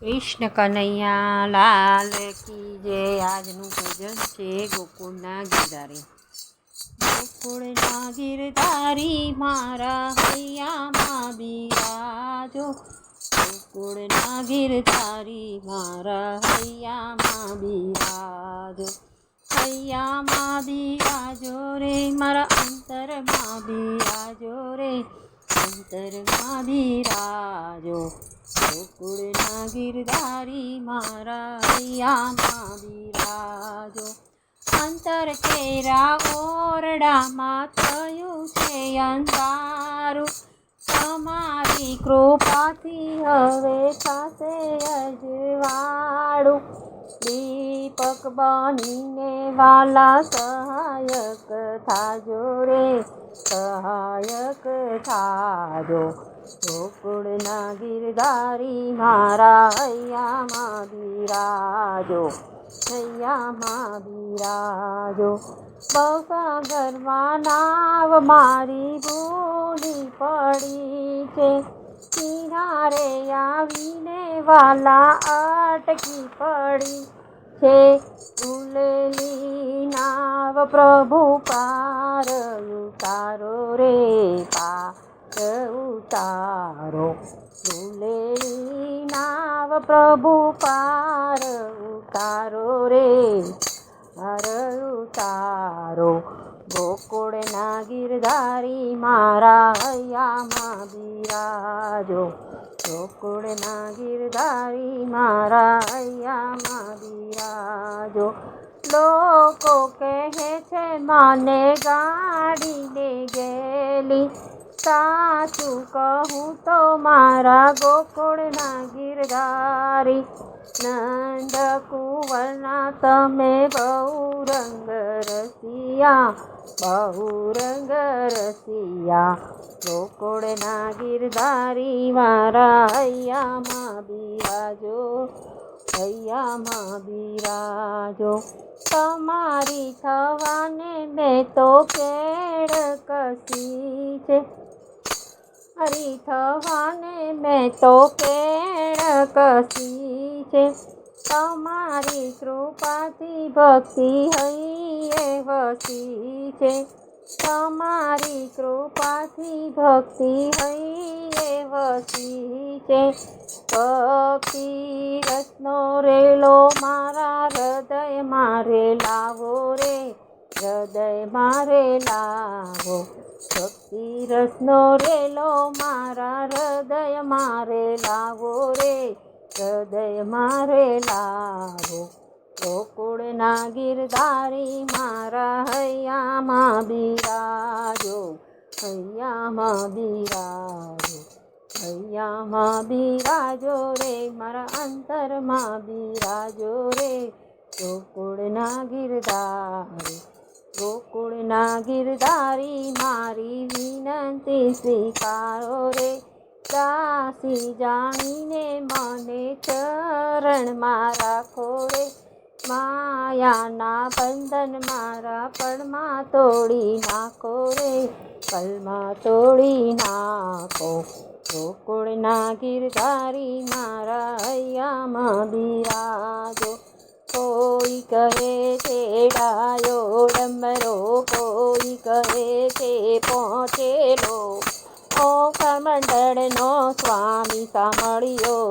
કૃષ્ણ કનૈયા, લાલ કી જે આજનું પૂજન છે ગોકુળના ગીરધારી. ગોકુળના ગીરધારી મારા હૈયામાં બિરાજો. ગોકુળના ગીરધારી મારા હૈયામાં બિરાજો. હૈયામાં બિરાજો રે, મારા અંતરમાં બિરાજો રે. અંતરમાં બિરાજો. ગોકુળના ગીરધારી મારા હૈયામાં બિરાજો અંતર કેરા ઓરડામાં થયું છે અંધારું. તમારી કૃપાથી હવે થશે અજવાળું. દીપક બનીને વાલા સહાયક થાજો રે, સહાયક થાજો. ગોકુળના ગિરધારી મારા હૈયામાં બિરાજો હૈયામાં બિરાજો. બહુસાગરમાં નાવ મારી ભૂલી પડી છે. કિનારે આવીને વાલા અટકી પડી છે. ઉલેલી નાવ પ્રભુ પાર ઉતારો રે પાર ઉતારો. ઉલેલી નાવ પ્રભુ પાર ઉતારો રે. પાર ઉતારો. ગોકુળના ગીરધારી મારા હૈયામાં બિરાજો. ગોકુળના ગીરધારી મારા હૈયામાં બિરાજો. લોકો કહે છે, મને ગાડીને ગેલી. સાચું કહું તો મારા ગોકુળના ગીરધારી નંદ કુંવરના તમે બહુ રંગ રસિયા, બહુ રંગ રસિયા. ગોકુળના ગીરધારી મારા હૈયામાં બિરાજો હૈયામાં બિરાજો. તમારી થવાને મેં તો કેળ કસી છે. હરી થવાને મેં તો કેળ કસી છે. તમારી કૃપાથી ભક્તિ હૈયે વસી છે. તમારી કૃપાથી ભક્તિ હૈયે વસી છે. ભક્તિ રસનો રેલો મારા હૃદય મારે લાવો રે. હૃદય મારે લાવો. ભક્તિ રસનો રેલો, મારા હૃદય મારે લાવો રે, હૃદય મારે લાવો. ગોકુળના ગીરધારી મારા હૈયામાં બિરાજો હૈયામાં બિરાજો હૈયામાં બિરાજો રે, મારા અંતરમાં બિરાજો રે ગોકુળના ગિરધારી ગોકુળના ગિરધારી મારી વિનંતી સ્વીકારો રે દાસી જાણીને મને ચરણમાં રાખો રે માયાના બંધન મારા પળમાં તોડી નાખો રે પલમાં તોડી નાખો ગોકુળના ગિરધારી મારા હૈયામાં કોઈ કહે છે ડાયો ડમરો કોઈ કહે છે પહોંચેલો. ઓ કમંડળનો સ્વામી સાંભળ્યો